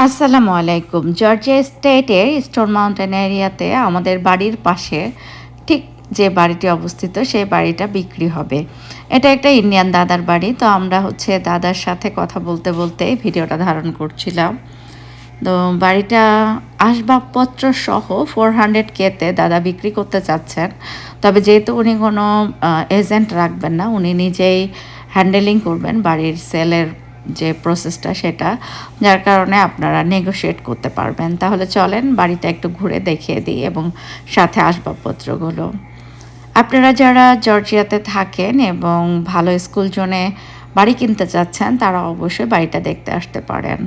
আসসালামু আলাইকুম। জর্জিয়া স্টেটের স্টোন মাউন্টেন এরিয়াতে আমাদের বাড়ির পাশে, ঠিক যে বাড়িটি অবস্থিত, সেই বাড়িটা বিক্রি হবে। এটা একটা ইন্ডিয়ান দাদার বাড়ি, তো আমরা হচ্ছে দাদার সাথে কথা বলতে বলতে ভিডিওটা ধারণ করছিলাম। তো বাড়িটা আসবাবপত্র সহ ফোর হান্ড্রেড কেতে দাদা বিক্রি করতে চাচ্ছেন। তবে যেহেতু উনি কোনো এজেন্ট রাখবেন না, উনি নিজেই হ্যান্ডেলিং করবেন বাড়ির সেলের যে প্রসেসটা সেটা, যার কারণে আপনারা নেগোশিয়েট করতে পারবেন। তাহলে চলেন বাড়িটা একটু ঘুরে দেখিয়ে দিই এবং সাথে আসবাবপত্রগুলো। আপনারা যারা জর্জিয়াতে থাকেন এবং ভালো স্কুল জোনে বাড়ি কিনতে চাচ্ছেন, তারা অবশ্যই বাড়িটা দেখতে আসতে পারেন।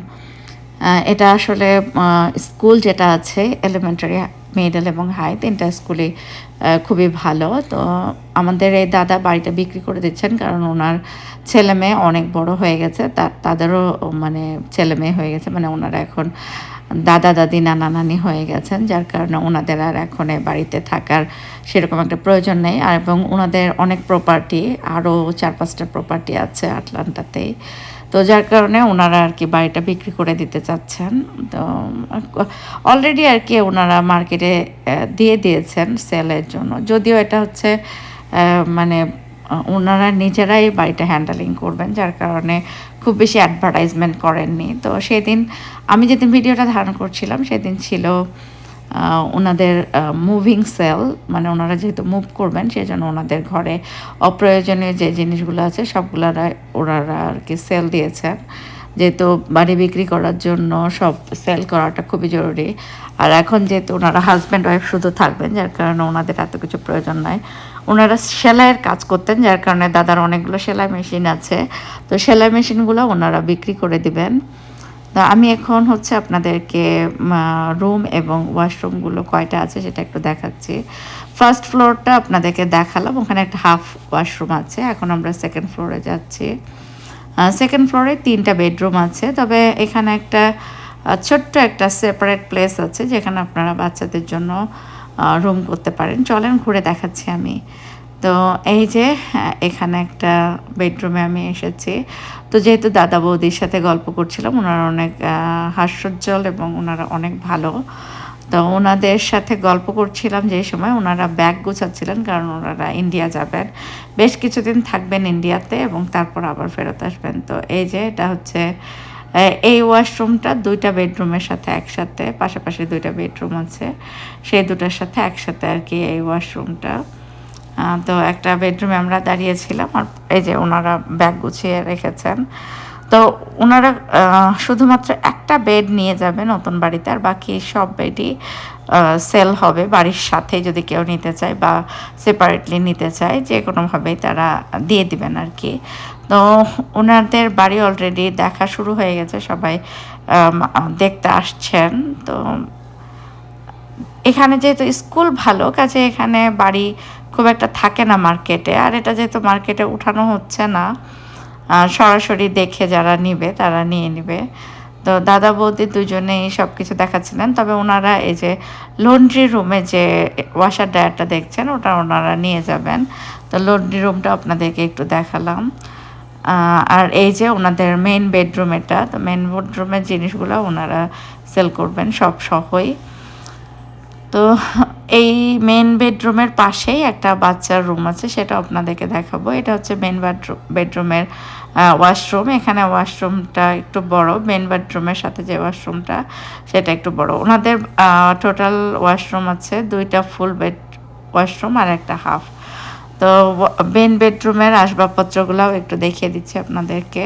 এটা আসলে স্কুল যেটা আছে এলিমেন্টারি মিডল এবং হাই তিনটা স্কুলে খুবই ভালো। তো আমাদের এই দাদা বাড়িটা বিক্রি করে দিচ্ছেন কারণ ওনার ছেলে মেয়ে অনেক বড় হয়ে গেছে। তাদেরও মানে ছেলে মেয়ে হয়ে গেছে মানে ওনারা এখন দাদা, দাদি, নানা, নানি হয়ে গেছেন। যার কারণে ওনাদের আর এখন বাড়িতে থাকার সেরকম একটা প্রয়োজন নেই। আর এবং ওনাদের অনেক প্রপার্টি আরও চার পাঁচটা প্রপার্টি আছে আটলান্টাতেই। তো যার কারণে ওনারা আর কি বাড়িটা বিক্রি করে দিতে চাচ্ছেন। তো অলরেডি আর কি ওনারা মার্কেটে দিয়ে দিয়েছেন সেলের জন্য। যদিও এটা হচ্ছে মানে ওনারা নিজেরাই বাড়িটা হ্যান্ডেলিং করবেন, যার কারণে খুব বেশি অ্যাডভার্টাইজমেন্ট করেননি। তো সেদিন, আমি যেদিন ভিডিওটা ধারণ করছিলাম, সেদিন ছিল ওনাদের মুভিং সেল মানে ওনারা যেহেতু মুভ করবেন সেই জন্য ওনাদের ঘরে অপ্রয়োজনীয় যে জিনিসগুলো আছে, সবগুলোরা ওনারা আর কি সেল দিয়েছেন। যেহেতু বাড়ি বিক্রি করার জন্য সব সেল করাটা খুবই জরুরি। আর এখন যেহেতু ওনারা হাজব্যান্ড ওয়াইফ শুধু থাকবেন, যার কারণে ওনাদের এত কিছু প্রয়োজন নাই। ওনারা সেলাইয়ের কাজ করতেন, যার কারণে দাদার অনেকগুলো সেলাই মেশিন আছে। তো সেলাই মেশিনগুলো ওনারা বিক্রি করে দিবেন। আমি এখন হচ্ছে আপনাদেরকে রুম এবং ওয়াশরুমগুলো কয়টা আছে সেটা একটু দেখাচ্ছি। ফার্স্ট ফ্লোরটা আপনাদেরকে দেখালাম, ওখানে একটা হাফ ওয়াশরুম আছে, এখন আমরা সেকেন্ড ফ্লোরে যাচ্ছি। সেকেন্ড ফ্লোরে তিনটা বেডরুম আছে, তবে এখানে একটা ছোট্ট একটা সেপারেট প্লেস আছে, যেখানে আপনারা বাচ্চাদের জন্য রুম করতে পারেন। চলেন ঘুরে দেখাচ্ছি আমি। তো এই যে এখানে একটা বেডরুমে আমি এসেছি। তো যেহেতু দাদা বৌদির সাথে গল্প করছিলাম, ওনারা অনেক হাস্যোজ্জ্বল এবং ওনারা অনেক ভালো। তো ওনাদের সাথে গল্প করছিলাম যে সময় ওনারা ব্যাগ গুছাচ্ছিলেন, কারণ ওনারা ইন্ডিয়া যাবেন। বেশ কিছুদিন থাকবেন ইন্ডিয়াতে এবং তারপর আবার ফেরত আসবেন। তো এই যে, এটা হচ্ছে এই ওয়াশরুমটা দুইটা বেডরুমের সাথে একসাথে, পাশাপাশি দুইটা বেডরুম আছে। সেই দুটার সাথে একসাথে আর কি এই ওয়াশরুমটা। তো একটা বেডরুমে আমরা দাঁড়িয়েছিলাম আর এই যে ওনারা ব্যাগ গুছিয়ে রেখেছেন। তো ওনারা শুধুমাত্র একটা বেড নিয়ে যাবে নতুন বাড়িতে আর বাকি সব বেডই সেল হবে বাড়ির সাথে যদি কেউ নিতে চায় বা সেপারেটলি নিতে চায়, যে কোনোভাবেই তারা দিয়ে দিবেন আর কি। তো ওনাদের বাড়ি অলরেডি দেখা শুরু হয়ে গেছে, সবাই দেখতে আসছেন। তো এখানে যেহেতু স্কুল ভালো, কাজে এখানে বাড়ি খুব একটা থাকে না মার্কেটে আর এটা যেহেতু মার্কেটে উঠানো হচ্ছে না সরাসরি দেখে যারা নিবে, তারা নিয়ে নিবে। তো দাদা বৌদি দুজনেই সব কিছু দেখাচ্ছিলেন, তবে ওনারা এই যে লন্ড্রি রুমে যে ওয়াশার ড্রায়ারটা দেখছেন, ওটা ওনারা নিয়ে যাবেন। তো লন্ড্রি রুমটা আপনাদেরকে একটু দেখালাম। আর এই যে ওনাদের মেন বেডরুম এটা, তো মেন বেডরুমের জিনিসগুলো ওনারা সেল করবেন সব সহই। তো এই মেন বেডরুমের পাশেই একটা বাচ্চার রুম আছে, সেটা আপনাদেরকে দেখাবো। এটা হচ্ছে মেন বেডরুম বেডরুমের ওয়াশরুম এখানে ওয়াশরুমটা একটু বড় মেন বেডরুমের সাথে যে ওয়াশরুমটা সেটা একটু বড়। ওনাদের টোটাল ওয়াশরুম আছে দুইটা ফুল বেড ওয়াশরুম আর একটা হাফ তো মেন বেডরুমের আসবাবপত্রগুলোও একটু দেখিয়ে দিচ্ছি আপনাদেরকে।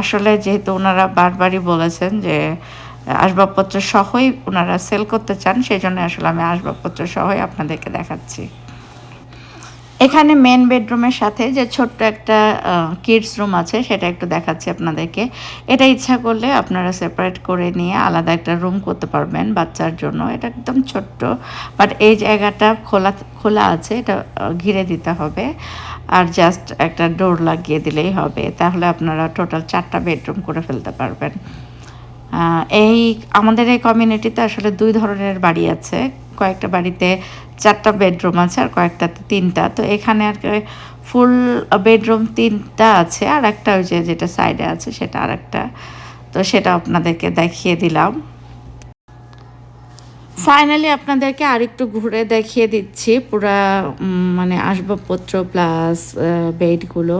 আসলে যেহেতু ওনারা বারবারই বলেছেন যে আসবাবপত্র সহই ওনারা সেল করতে চান সেই জন্য আসলে আমি আসবাবপত্র সহই আপনাদেরকে দেখাচ্ছি। এখানে মেন বেডরুমের সাথে যে ছোট্ট একটা কিডস রুম আছে, সেটা একটু দেখাচ্ছি আপনাদেরকে। এটা ইচ্ছা করলে আপনারা সেপারেট করে নিয়ে আলাদা একটা রুম করতে পারবেন বাচ্চার জন্য। এটা একদম ছোট্ট বাট এই জায়গাটা খোলা খোলা আছে, এটা ঘিরে দিতে হবে। আর জাস্ট একটা ডোর লাগিয়ে দিলেই হবে। তাহলে আপনারা টোটাল চারটা বেডরুম করে ফেলতে পারবেন। এই আমাদের এই কমিউনিটিতে আসলে দুই ধরনের বাড়ি আছে। কয়েকটা বাড়িতে চারটা বেডরুম আছে আর কয়েকটাতে তিনটা। তো এখানে আর ফুল বেডরুম তিনটা আছে আর একটা ওই যে যেটা সাইডে আছে সেটা আর একটা তো সেটা আপনাদেরকে দেখিয়ে দিলাম। ফাইনালি আপনাদেরকে আরেকটু ঘুরে দেখিয়ে দিচ্ছি পুরা মানে আসবাবপত্র প্লাস বেডগুলো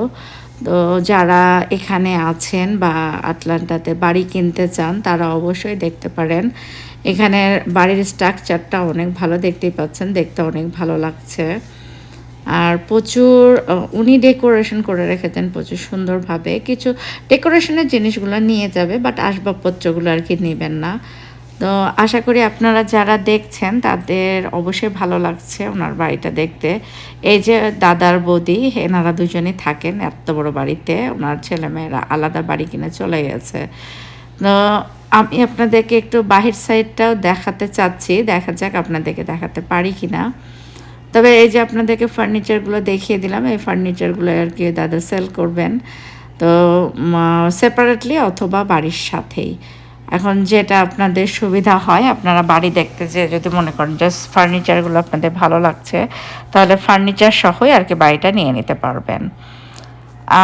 তো যারা এখানে আছেন বা আটলান্টাতে বাড়ি কিনতে চান, তারা অবশ্যই দেখতে পারেন। এখানের বাড়ির স্ট্রাকচারটা অনেক ভালো দেখতেই পাচ্ছেন, দেখতে অনেক ভালো লাগছে। আর প্রচুর উনি ডেকোরেশন করে রেখেছেন প্রচুর সুন্দরভাবে। কিছু ডেকোরেশনের জিনিসগুলো নিয়ে যাবে বাট আসবাবপত্রগুলো আর কি নেবেন না। তো আশা করি আপনারা যারা দেখছেন, তাদের অবশ্যই ভালো লাগছে ওনার বাড়িটা দেখতে। এই যে দাদার বৌদি, এনারা দুজনেই থাকেন এত বড় বাড়িতে, ওনার ছেলেমেয়েরা আলাদা বাড়ি কিনে চলে গেছে। তো আমি আপনাদেরকে একটু বাহির সাইডটাও দেখাতে চাচ্ছি, দেখা যাক আপনাদেরকে দেখাতে পারি কি না তবে এই যে আপনাদেরকে ফার্নিচারগুলো দেখিয়ে দিলাম, এই ফার্নিচারগুলো আর কি দাদা সেল করবেন। তো সেপারেটলি অথবা বাড়ির সাথেই। এখন যেটা আপনাদের সুবিধা হয়, আপনারা বাড়ি দেখতে যে যদি মনে করেন জাস্ট ফার্নিচারগুলো আপনাদের ভালো লাগছে, তাহলে ফার্নিচার সহই আর কি বাড়িটা নিয়ে নিতে পারবেন।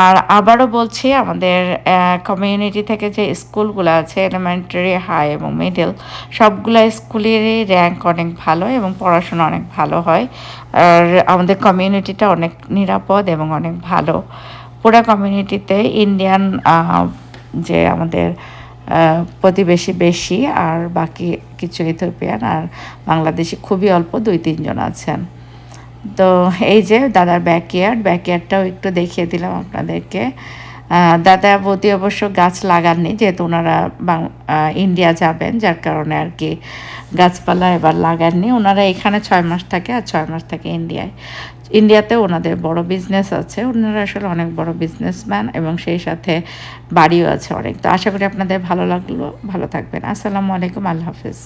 আর আবারও বলছি, আমাদের কমিউনিটি থেকে যে স্কুলগুলো আছে এলিমেন্টারি হাই এবং মিডল সবগুলো স্কুলেরই র্যাঙ্ক অনেক ভালো এবং পড়াশোনা অনেক ভালো হয়। আর আমাদের কমিউনিটিটা অনেক নিরাপদ এবং অনেক ভালো। পুরো কমিউনিটিতে ইন্ডিয়ান যে আমাদের প্রতিবেশী বেশি আর বাকি কিছু ইথিওপিয়ান আর বাংলাদেশি খুবই অল্প, দুই, তিনজন আছেন। তো এই যে দাদার ব্যাকয়ার্ড ব্যাকয়ার্ডটাও একটু দেখিয়ে দিলাম আপনাদেরকে। দাদা বৌদি অবশ্য গাছ লাগাননি, যেহেতু ওনারা ইন্ডিয়া যাবেন, যার কারণে আর কি গাছপালা এবার লাগাননি। ওনারা এখানে ছয় মাস থাকে আর ছয় মাস থাকে ইন্ডিয়ায় ইন্ডিয়াতে ওনাদের বড় বিজনেস আছে। ওনারা আসলে অনেক বড় বিজনেসম্যান এবং সেই সাথে বাড়িও আছে অনেক। তো আশা করি আপনাদের ভালো লাগল। ভালো থাকবেন। আসসালামু আলাইকুম। আল্লাহ হাফিজ।